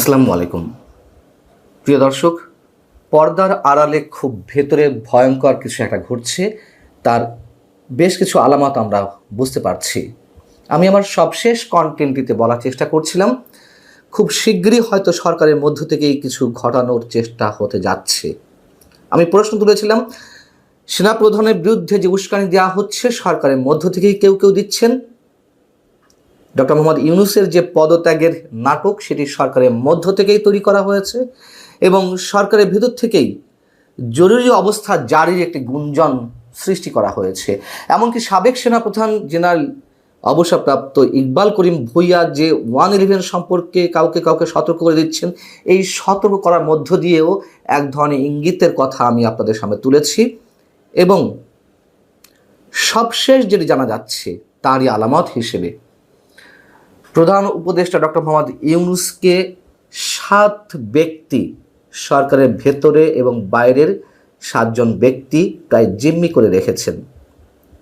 আসসালামু আলাইকুম। প্রিয় দর্শক, পর্দার আড়ালে খুব ভেতরে ভয়ঙ্কর কিছু একটা ঘটছে, তার বেশ কিছু আলামত আমরা বুঝতে পারছি। আমি আমার সবশেষ কন্টেন্টটিতে বলার চেষ্টা করছিলাম, খুব শীঘ্রই হয়তো সরকারের মধ্য থেকেই কিছু ঘটানোর চেষ্টা হতে যাচ্ছে। আমি প্রশ্ন তুলেছিলাম, সেনাপ্রধানের বিরুদ্ধে যে উস্কানি দেওয়া হচ্ছে, সরকারের মধ্য থেকেই কেউ কেউ দিচ্ছেন? ডক্টর মোহাম্মদ ইউনুসের যে পদত্যাগের নাটক সেটি সরকারের মধ্য থেকেই তৈরি করা হয়েছে এবং সরকারের ভেতর থেকেই জরুরি অবস্থা জারির একটি গুঞ্জন সৃষ্টি করা হয়েছে। এমনকি সাবেক সেনাপ্রধান জেনারেল অবসরপ্রাপ্ত ইকবাল করিম ভুইয়া যে ওয়ান ইলেভেন সম্পর্কে কাউকে কাউকে সতর্ক করে দিচ্ছেন, এই সতর্ক করার মধ্য দিয়েও এক ধরনের ইঙ্গিতের কথা আমি আপনাদের সামনে তুলেছি এবং সবশেষ যেটি জানা যাচ্ছে, তারই আলামত হিসেবে প্রধান উপদেষ্টা ডক্টর মোহাম্মদ ইউনুসকে সাত ব্যক্তি সরকারের ভেতরে এবং বাইরের সাতজন ব্যক্তি প্রায় জিম্মি করে রেখেছেন।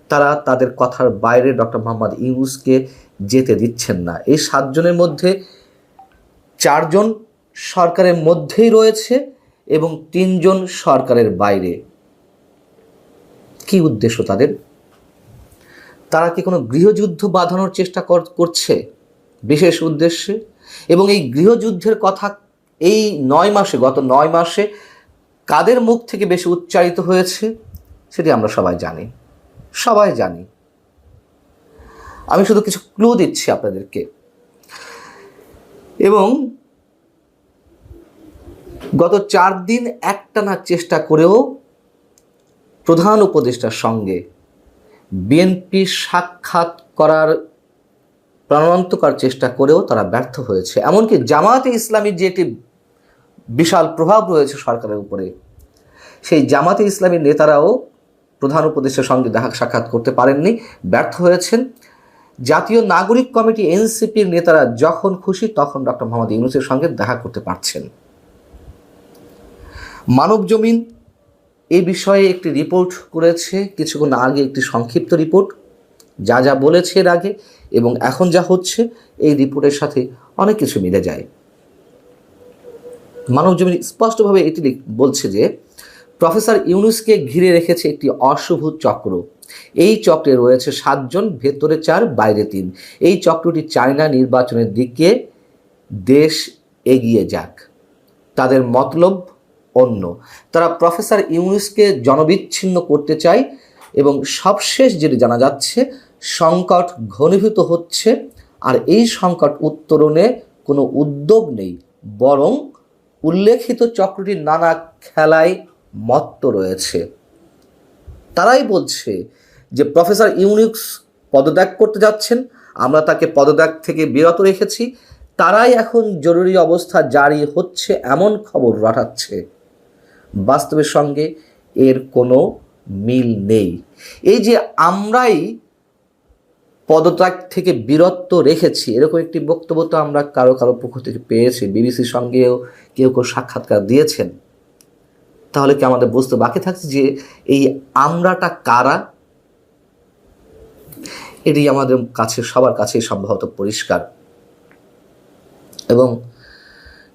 তারা তাদের কথার বাইরে ডক্টর মোহাম্মদ ইউনুসকে যেতে দিচ্ছেন না। এই সাতজনের মধ্যে চারজন সরকারের মধ্যেই রয়েছে এবং তিনজন সরকারের বাইরে। কি উদ্দেশ্য তাদের? তারা কি কোনো গৃহযুদ্ধ বাঁধানোর চেষ্টা কর- করছে? বিশেষ উদ্দেশ্যে এবং এই গৃহযুদ্ধের কথা এই নয় মাসে, গত নয় মাসে কাদের মুখ থেকে বেশি উচ্চারিত হয়েছে সেটি আমরা সবাই জানি। সবাই জানি। আমি শুধু কিছু ক্লু দিচ্ছি আপনাদেরকে। এবং গত চার দিন একটানা চেষ্টা করেও প্রধান উপদেষ্টার সঙ্গে বিএনপি সাক্ষাৎ করার প্রাণান্তকর চেষ্টা করেও তারা ব্যর্থ হয়েছে। এমনকি জামাতে ইসলামীর যে একটি বিশাল প্রভাব রয়েছে সরকারের উপরে, সেই জামাতে ইসলামীর নেতারাও প্রধান উপদেষ্টার সঙ্গে দেখা সাক্ষাৎ করতে পারেননি, ব্যর্থ হয়েছেন। জাতীয় নাগরিক কমিটি এনসিপির নেতারা যখন খুশি তখন ডক্টর মোহাম্মদ ইউনুসের সঙ্গে দেখা করতে পারছেন। মানব জমিন এই বিষয়ে একটি রিপোর্ট করেছে, কিছুক্ষণ আগে একটি সংক্ষিপ্ত রিপোর্ট। যা যা বলেছে এর আগে এবং এখন যা হচ্ছে, এই রিপোর্টের সাথে অনেক কিছু মিলে যায়। মানব জমিন স্পষ্টভাবে এটি বলছে যে, প্রফেসর ইউনুসকে ঘিরে রেখেছে একটি অশুভ চক্র। এই চক্রে রয়েছে সাতজন, ভেতরে চার, বাইরে তিন। এই চক্রটি চায়না নির্বাচনের দিকে দেশ এগিয়ে যাক। তাদের মতলব অন্য। তারা প্রফেসর ইউনুসকে জনবিচ্ছিন্ন করতে চায় এবং সবশেষ যেটি জানা যাচ্ছে সংকট ঘনীভূত হচ্ছে আর এই সংকট উত্তরণে কোনো উদ্যোগ নেই, বরং উল্লেখিত চক্রটির নানা খেলায় মত্ত রয়েছে। তারাই বলছে যে প্রফেসর ইউনিক্স পদত্যাগ করতে যাচ্ছেন, আমরা তাকে পদত্যাগ থেকে বিরত রেখেছি, তারাই এখন জরুরি অবস্থা জারি হচ্ছে এমন খবর রটাচ্ছে বাস্তবের সঙ্গে এর কোনো মিল নেই। এই যে আমরাই পদত্যাগ থেকে বিরত রেখেছি। এরকম একটি বক্তব্য তো আমরা কারও কারও পক্ষ থেকে পেয়েছি। বিবিসির সঙ্গেও কেউ কেউ সাক্ষাৎকার দিয়েছেন। তাহলে কি আমাদের বুঝতে বাকি থাকছে যে এই আমরাটা কারা? এটি আমাদের কাছে, সবার কাছেই সম্ভবত পরিষ্কার। এবং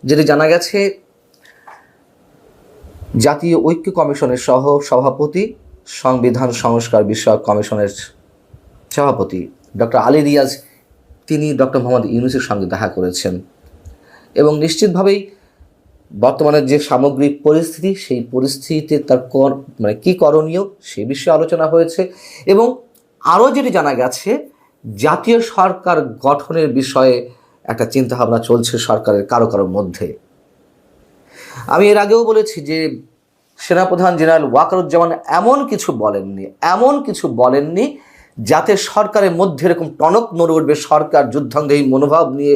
যেটি জানা গেছে, জাতীয় ঐক্য কমিশনের সহ সভাপতি সংবিধান সংস্কার বিষয়ক কমিশনের সভাপতি ডক্টর আলী রিয়াজ, তিনি ডক্টর মোহাম্মদ ইউনুসের সঙ্গে দেখা করেছেন। এবং নিশ্চিতভাবেই বর্তমানে যে সামগ্রিক পরিস্থিতি, সেই পরিস্থিতিতে তার কর মানে কী করণীয়, সে বিষয়ে আলোচনা হয়েছে। এবং আরও যেটি জানা গেছে, জাতীয় সরকার গঠনের বিষয়ে একটা চিন্তাভাবনা চলছে সরকারের কারও কারোর মধ্যে। আমি এর আগেও বলেছি যে সেনাপ্রধান জেনারেল ওয়াকারুজ্জামান এমন কিছু বলেননি, এমন কিছু বলেননি যাতে সরকারের মধ্যে এরকম টনক নড়ে উঠবে, সরকার যুদ্ধাঙ্গী মনোভাব নিয়ে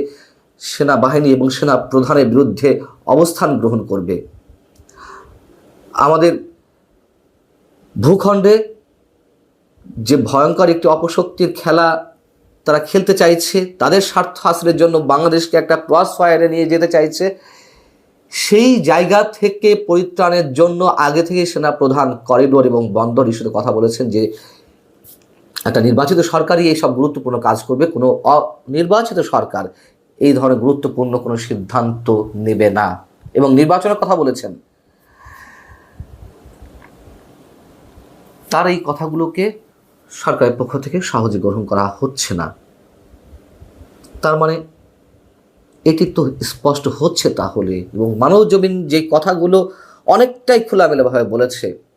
সেনাবাহিনী এবং সেনা প্রধানের বিরুদ্ধে অবস্থান গ্রহণ করবে। আমাদের ভূখণ্ডে যে ভয়ঙ্কর একটি অপশক্তির খেলা তারা খেলতে চাইছে, তাদের স্বার্থ হাসিলের জন্য বাংলাদেশকে একটা ক্রস ফায়ারে নিয়ে যেতে চাইছে, সেই জায়গা থেকে পরিত্রাণের জন্য আগে থেকে সেনা প্রধান করিডোর এবং বন্দর ইস্যুতে কথা বলেছেন যে একটা নির্বাচিত সরকারই এই সব গুরুত্বপূর্ণ কাজ করবে, কোনো অনির্বাচিত সরকার এই ধরনের গুরুত্বপূর্ণ কোনো সিদ্ধান্ত নেবে না। এবং নির্বাচনের কথা বলেছেন। তার এই কথাগুলোকে সরকারের পক্ষ থেকে সহজে গ্রহণ করা হচ্ছে না। তার মানে এটি তো স্পষ্ট হচ্ছে তাহলে। এবং মানব জমিন যে কথাগুলো অনেকটাই খোলামেলাভাবে বলেছে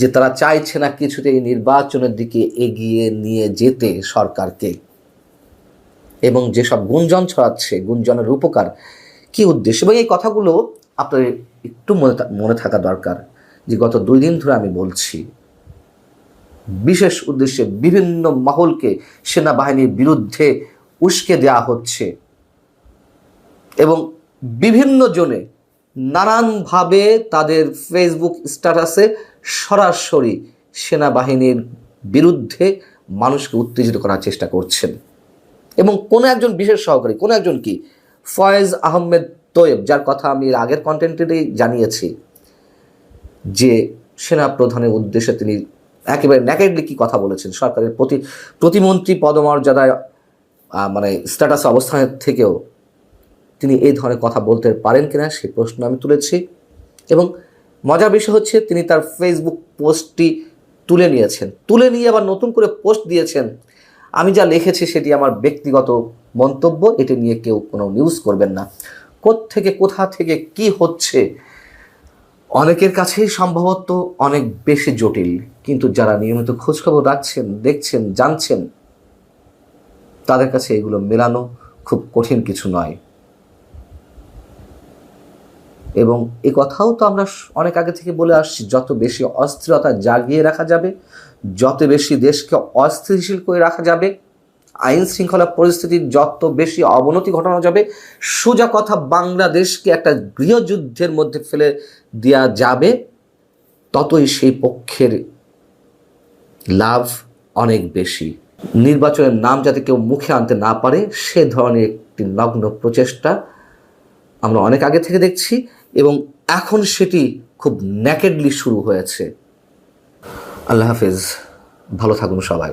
যে তারা চাইছে না কিছুতে এই নির্বাচনের দিকে এগিয়ে নিয়ে যেতে সরকারকে। এবং যেসব গুঞ্জন ছড়াচ্ছে, গুঞ্জনের উপকার কি উদ্দেশ্য? এবং এই কথাগুলো আপনার একটু মনে মনে থাকা দরকার যে গত দুই দিন ধরে আমি বলছি, বিশেষ উদ্দেশ্যে বিভিন্ন মহলকে সেনাবাহিনীর বিরুদ্ধে উস্কে দেওয়া হচ্ছে এবং বিভিন্ন জনে নানানভাবে তাদের ফেসবুক স্ট্যাটাসে সরাসরি সেনাবাহিনীর বিরুদ্ধে মানুষকে উত্তেজিত করার চেষ্টা করছেন। এবং কোনো একজন বিশেষ সহকারী, কোনো একজন কি? ফয়েজ আহমেদ তোয়েব, যার কথা আমি আগের কন্টেন্টেই জানিয়েছি যে সেনা প্রধানের উদ্দেশ্যে তিনি একেবারে ন্যাকেডলি কি কথা বলেছেন? সরকারের প্রতি প্রতিমন্ত্রী পদমর্যাদায় মানে স্ট্যাটাস অবস্থানের থেকেও তিনি এই ধরনের কথা বলতে পারেন কিনা সেই প্রশ্ন আমি তুলেছি। এবং মজার বিষয় হচ্ছে তিনি তার ফেসবুক পোস্টটি তুলে নিয়েছেন। তুলে নিয়ে আবার নতুন করে পোস্ট দিয়েছেন। আমি যা লিখেছি সেটি আমার ব্যক্তিগত মন্তব্য, এটি নিয়ে কেউ কোনো নিউজ করবেন না। থেকে কোথা থেকে কি হচ্ছে, অনেকের কাছেই সম্ভবত অনেক বেশি জটিল। কিন্তু যারা নিয়মিত খোঁজখবর রাখছেন, দেখছেন, জানছেন, তাদের কাছে এগুলো মেলানো খুব কঠিন কিছু নয়। এবং এ কথাও তো আমরা অনেক আগে থেকে বলে আসছি, যত বেশি অস্থিরতা জাগিয়ে রাখা যাবে, যত বেশি দেশকে অস্থিতিশীল করে রাখা যাবে, আইন শৃঙ্খলা পরিস্থিতির যত বেশি অবনতি ঘটানো যাবে, সোজা কথা বাংলাদেশকে একটা গৃহযুদ্ধের মধ্যে ফেলে দেওয়া যাবে, ততই সেই পক্ষের লাভ অনেক বেশি। নির্বাচনের নাম যাতে কেউ মুখে আনতে না পারে, সে ধরনের একটি নগ্ন প্রচেষ্টা আমরা অনেক আগে থেকে দেখছি। এবং এখন সেটি খুব ন্যাকেডলি শুরু হয়েছে। আল্লাহ হাফেজ ভালো থাকুন সবাই।